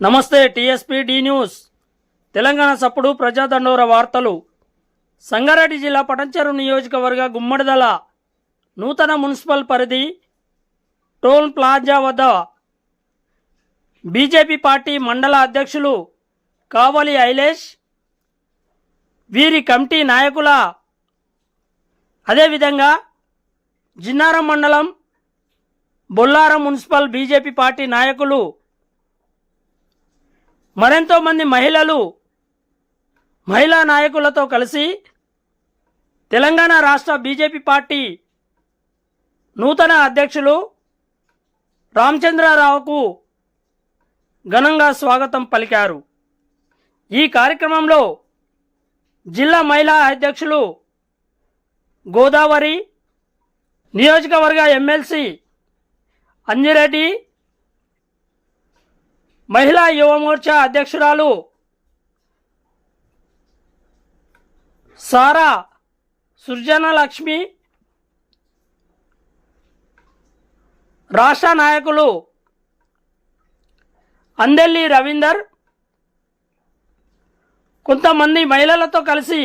నమస్తే tsp D news. Telangana సప్పుడు ప్రజాదండోర వార్తలు. సంగారెడ్డి జిల్లా పటంచెరు నియోజకవర్గ గుమ్మడిదల నూతన మున్సిపల్ పరిధి టోల్ ప్లాజా వద్ద బీజేపీ పార్టీ మండల అధ్యక్షులు కావలి ఐలేష్ వీరి కమిటీ నాయకుల అదేవిధంగా జిన్నారం మండలం బొల్లారం మున్సిపల్ బీజేపీ పార్టీ నాయకులు మరెంతో మంది మహిళలు మహిళా నాయకులతో కలిసి తెలంగాణ రాష్ట్ర బీజేపీ పార్టీ నూతన అధ్యక్షులు రామచంద్రారావుకు ఘనంగా స్వాగతం పలికారు. ఈ కార్యక్రమంలో జిల్లా మహిళా అధ్యక్షులు గోదావరి నియోజకవర్గ ఎమ్మెల్సీ అంజిరెడ్డి మహిళా యువమోర్చా అధ్యక్షురాలు సారా సృజనలక్ష్మి రాష్ట్ర నాయకులు అందెల్లి రవీందర్ కొంతమంది మహిళలతో కలిసి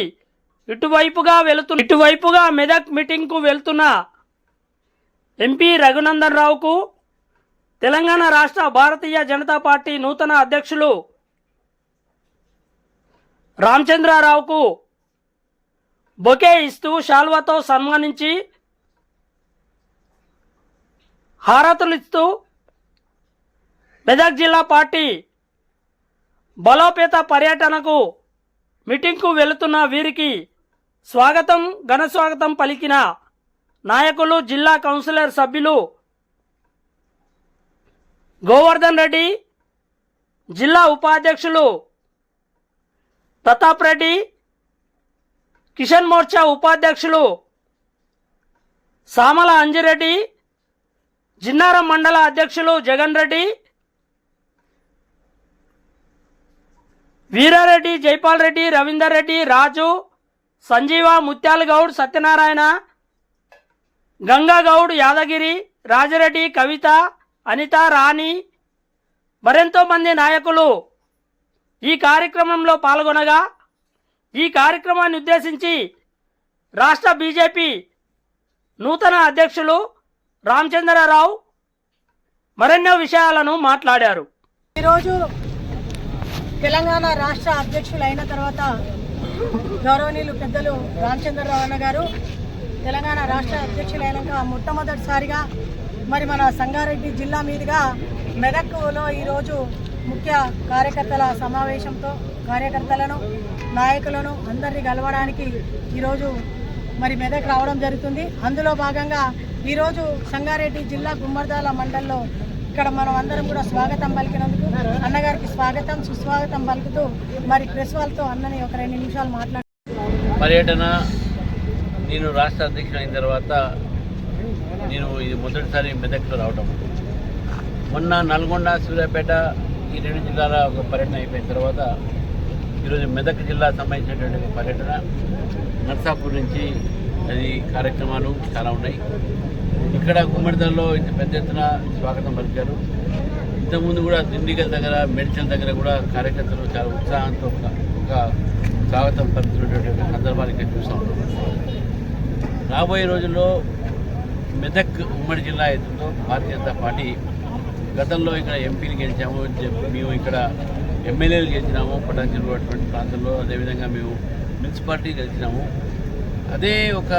ఇటువైపుగా వెళుతు ఇటువైపుగా మెదక్ మీటింగ్కు వెళ్తున్న ఎంపీ రఘునందన్ రావుకు తెలంగాణ రాష్ట్ర భారతీయ జనతా పార్టీ నూతన అధ్యక్షులు రామచంద్రారావుకు బొకే ఇస్తూ శాల్వాతో సన్మానించి హారతులు ఇస్తూ మెదక్ జిల్లా పార్టీ బలోపేత పర్యటనకు మీటింగ్కు వెళుతున్న వీరికి స్వాగతం ఘన స్వాగతం పలికిన నాయకులు జిల్లా కౌన్సిలర్ సభ్యులు గోవర్ధన్ రెడ్డి జిల్లా ఉపాధ్యక్షులు ప్రతాప్ రెడ్డి కిషన్ మోర్చా ఉపాధ్యక్షులు సామల అంజిరెడ్డి జిన్నారం మండల అధ్యక్షులు జగన్ రెడ్డి వీరారెడ్డి జైపాల్ రెడ్డి రవీందర్ రెడ్డి రాజు సంజీవ ముత్యాల గౌడ్ సత్యనారాయణ గంగా గౌడ్ యాదగిరి రాజరెడ్డి కవిత అనిత రాణి మరెంతో మంది నాయకులు ఈ కార్యక్రమంలో పాల్గొనగా ఈ కార్యక్రమాన్ని ఉద్దేశించి రాష్ట్ర బీజేపీ నూతన అధ్యక్షులు రామచంద్రరావు మరెన్నో విషయాలను మాట్లాడారు. ఈరోజు తెలంగాణ రాష్ట్ర అధ్యక్షులు అయిన తర్వాత గౌరవనీయులు పెద్దలు రామచంద్రరావు అన్న గారు తెలంగాణ రాష్ట్ర అధ్యక్షులు అయినాక మొట్టమొదటిసారిగా మరి మన సంగారెడ్డి జిల్లా మీదుగా మెదక్లో ఈరోజు ముఖ్య కార్యకర్తల సమావేశంతో కార్యకర్తలను నాయకులను అందరినీ కలవడానికి ఈరోజు మరి మెదక్ రావడం జరుగుతుంది. అందులో భాగంగా ఈరోజు సంగారెడ్డి జిల్లా గుమ్మర్దాల మండల్లో ఇక్కడ మనం అందరం కూడా స్వాగతం పలికినందుకు అన్నగారికి స్వాగతం సుస్వాగతం పలుకుతూ మరి ప్రెస్ వాళ్ళతో అన్నని ఒక రెండు నిమిషాలు మాట్లాడు పర్యటన నేను రాష్ట్ర అధ్యక్షుడు అయిన తర్వాత నేను ఇది మొదటిసారి మెదక్లో రావటం. మొన్న నల్గొండ సూర్యాపేట ఈ రెండు జిల్లాల ఒక పర్యటన అయిపోయిన తర్వాత ఈరోజు మెదక్ జిల్లా సంబంధించినటువంటి ఒక పర్యటన. నర్సాపూర్ నుంచి అది కార్యక్రమాలు చాలా ఉన్నాయి. ఇక్కడ గుమ్మడిదల్లో ఇంత పెద్ద ఎత్తున స్వాగతం పలికారు. ఇంతకుముందు కూడా దిండిగల్ దగ్గర మెడిసిన్ దగ్గర కూడా కార్యకర్తలు చాలా ఉత్సాహంతో ఒక స్వాగతం పలుకుతున్నటువంటి సందర్భాలు ఇక్కడ చూస్తూ రాబోయే రోజుల్లో మెదక్ ఉమ్మడి జిల్లా ఎత్తుతో భారతీయ జనతా పార్టీ గతంలో ఇక్కడ ఎంపీని గెలిచాము మేము ఇక్కడ ఎమ్మెల్యేలు గెలిచినాము పటాన్చెరు అటువంటి ప్రాంతంలో. అదేవిధంగా మేము మున్సిపాలిటీ గెలిచినాము. అదే ఒక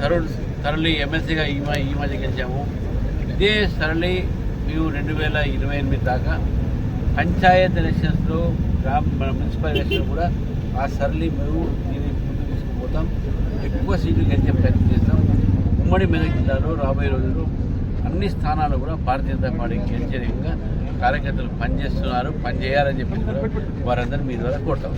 తరుణ్ తరలి ఎమ్మెల్సీగా ఈ ఈ మధ్య గెలిచాము. ఇదే సరళి మేము రెండు వేల ఇరవై ఎనిమిది దాకా పంచాయత్ ఎలక్షన్స్లో గ్రామ మన మున్సిపల్ ఎలక్షన్ కూడా ఆ సరళి మేము దీన్ని ముందుకు తీసుకుపోతాం. ఎక్కువ సీట్లు గెలిచే ప్రయత్నం చేస్తాం. ఉమ్మడి మెదక్ జిల్లాలో రాబోయే రోజుల్లో అన్ని స్థానాలు కూడా భారతీయ జనతా పార్టీ గెలిచే కార్యకర్తలు పనిచేస్తున్నారు పనిచేయాలని చెప్పి వారందరూ మీ ద్వారా కోరుతాం.